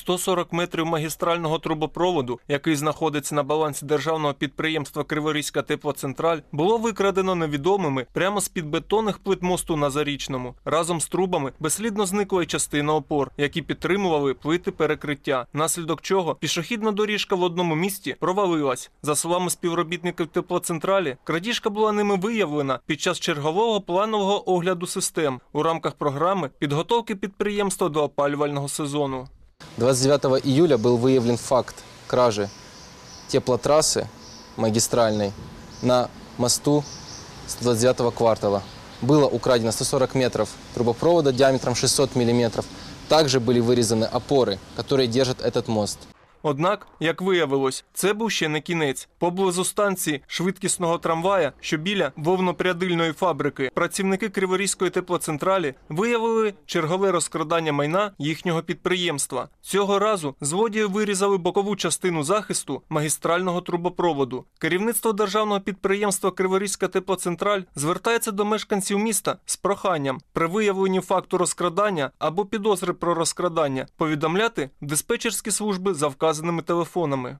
140 метрів магістрального трубопроводу, який знаходиться на балансі державного підприємства Криворізька теплоцентраль, було викрадено невідомими прямо з-під бетонних плит мосту на Зарічному. Разом з трубами безслідно зникла й частина опор, які підтримували плити перекриття, наслідок чого пішохідна доріжка в одному місті провалилась. За словами співробітників теплоцентралі, крадіжка була ними виявлена під час чергового планового огляду систем у рамках програми підготовки підприємства до опалювального сезону. 29 июля был выявлен факт кражи теплотрассы магистральной на мосту 129 квартала. Было украдено 140 метров трубопровода диаметром 600 миллиметров. Также были вырезаны опоры, которые держат этот мост. Однак, як виявилось, це був ще не кінець. Поблизу станції швидкісного трамвая, що біля вовнопрядильної фабрики, працівники Криворізької теплоцентралі виявили чергове розкрадання майна їхнього підприємства. Цього разу злодії вирізали бокову частину захисту магістрального трубопроводу. Керівництво державного підприємства Криворізька теплоцентраль звертається до мешканців міста з проханням при виявленні факту розкрадання або підозри про розкрадання повідомляти диспетчерські служби за вказаними телефонами.